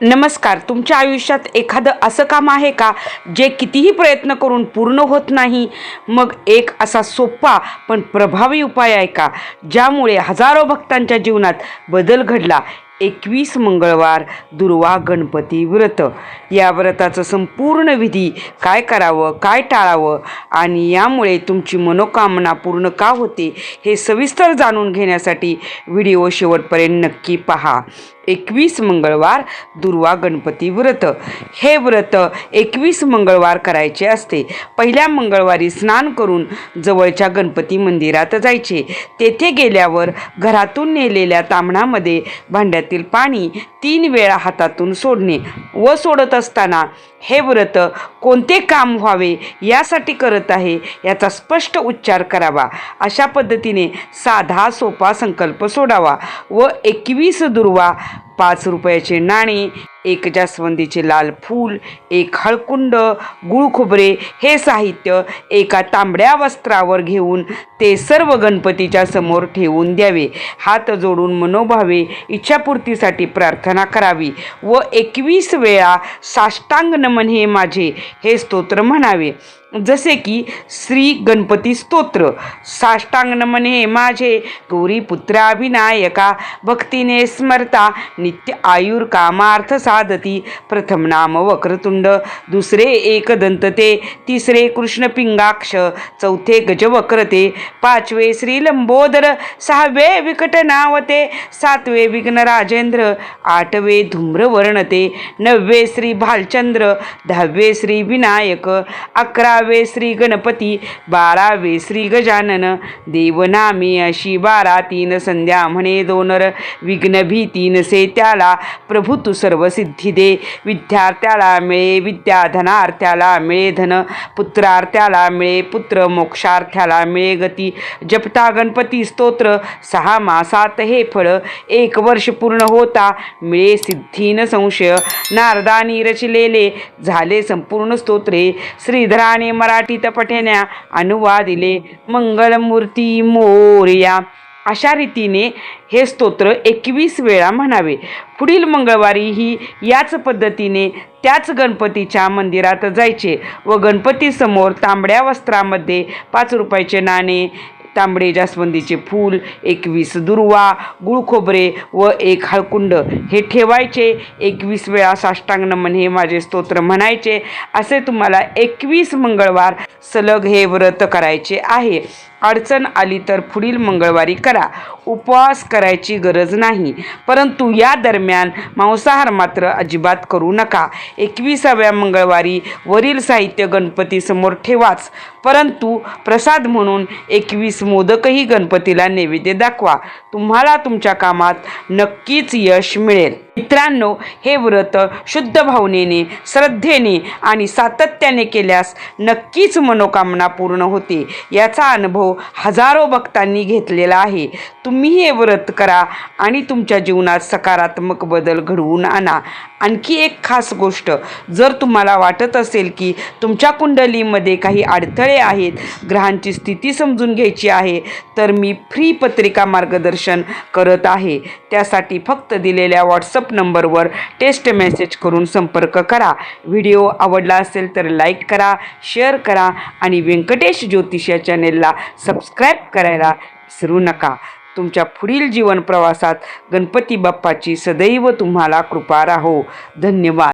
नमस्कार तुमच्या आयुष्यात एखादं असं काम आहे का जे कितीही प्रयत्न करून पूर्ण होत नाही? मग एक असा सोपा पण प्रभावी उपाय आहे का? ज्यामुळे हजारो भक्तांच्या जीवनात बदल घडला. एकवीस मंगळवार दुर्वा गणपती व्रत. या व्रताचं संपूर्ण विधी काय करावं काय टाळावं आणि यामुळे तुमची मनोकामना पूर्ण का होते हे सविस्तर जाणून घेण्यासाठी व्हिडिओ शेवटपर्यंत नक्की पहा. एकवीस मंगळवार दुर्वा गणपती व्रत. हे व्रत एकवीस मंगळवार करायचे असते. पहिल्या मंगळवारी स्नान करून जवळच्या गणपती मंदिरात जायचे. तेथे गेल्यावर घरातून नेलेल्या तांबणामध्ये भांड्यातील पाणी तीन वेळा हातातून सोडणे व सोडत असताना हे व्रत कोणते काम व्हावे यासाठी करत आहे याचा स्पष्ट उच्चार करावा. अशा पद्धतीने साधा सोपा संकल्प सोडावा व एकवीस दुर्वा पाच रुपयाचे नाणे एक जास्वंदीचे लाल फूल एक हळकुंड गुळखोबरे हे साहित्य एका तांबड्या वस्त्रावर घेऊन ते सर्व गणपतीच्या समोर ठेवून द्यावे. हात जोडून मनोभावे इच्छापूर्तीसाठी प्रार्थना करावी व एकवीस वेळा साष्टांग नमन हे माझे हे स्तोत्र म्हणावे. जसे की श्री गणपती स्तोत्र साष्टांग नमने माझे गौरी पुत्राभिनायका भक्तीने स्मरता नित्य आयुर कामार्थ साधती प्रथम नाम वक्रतुंड दुसरे एकदंतते तिसरे कृष्ण पिंगाक्ष चौथे गजवक्रते पाचवे श्री लंबोदर सहावे विकट नावते सातवे विघ्न राजेंद्र आठवे धूम्रवर्णते नववे श्री भालचंद्र दहावे श्री विनायक अकरावे श्री गणपती बारावे श्री गजानन. देवनामी अशी बारा तीन संध्या म्हणे दोनर. विघ्न भीतीन से त्याला प्रभु तू सर्व सिद्धी दे. विद्यार्थ्याला मिळे विद्या धनार्थ्याला मिळे धन. पुत्रार्थ्याला मिळे पुत्र मोक्षार्थ्याला मिळे गती. जपता गणपती स्तोत्र सहा मासात हे फळ. एक वर्ष पूर्ण होता मिळे सिद्धीन संशय. नारदानी रचलेले झाले संपूर्ण स्तोत्रे. श्रीधराने मराठीत अनुवाद दिले मंगलमूर्ती मोर्या. अशा रीतीने हे स्तोत्र एकवीस वेळा म्हणावे. पुढील मंगळवारी ही याच पद्धतीने त्याच गणपतीच्या मंदिरात जायचे व गणपतीसमोर तांबड्या वस्त्रामध्ये पाच रुपयाचे नाणे तांबडे जास्वंदीचे फूल एकवीस दुर्वा गुळखोबरे व एक हळकुंड. हे ठेवायचे एकवीस वेळा साष्टांग नमन हे माझे स्तोत्र म्हणायचे. असे तुम्हाला एकवीस मंगळवार सलग हे व्रत करायचे आहे. अडचण आली तर पुढील मंगळवारी करा. उपवास करायची गरज नाही. परंतु या दरम्यान मांसाहार मात्र अजिबात करू नका. एकविसाव्या मंगळवारी वरील साहित्य गणपतीसमोर ठेवाच. परंतु प्रसाद म्हणून एकवीस मोदकही गणपतीला नैवेद्य दाखवा. तुम्हाला तुमच्या कामात नक्कीच यश मिळेल. मित्रांनो हे व्रत शुद्ध भावनेने श्रद्धेने आणि सातत्याने केल्यास नक्कीच मनोकामना पूर्ण होते. याचा अनुभव अनुभव हजारो भक्तांनी घेतलेला आहे. तुम्ही हे व्रत करा आणि तुमच्या जीवनात सकारात्मक बदल घडवून आणा. आणखी एक खास गोष्ट जर तुम्हाला वाटत असेल की तुमच्या कुंडलीमध्ये काही अडथळे आहेत ग्रहांची स्थिती समजून घ्यायची आहे तर मी फ्री पत्रिका मार्गदर्शन करत आहे. त्यासाठी फक्त दिलेल्या व्हॉट्सअप नंबरवर टेस्ट मेसेज करून संपर्क करा. व्हिडिओ आवडला असेल तर लाईक करा शेअर करा आणि व्यंकटेश ज्योतिष या चॅनेलला सबस्क्राईब करायला विसरू नका. तुमच्या पुढील जीवन प्रवासात गणपती बाप्पाची सदैव तुम्हाला कृपा राहो. धन्यवाद.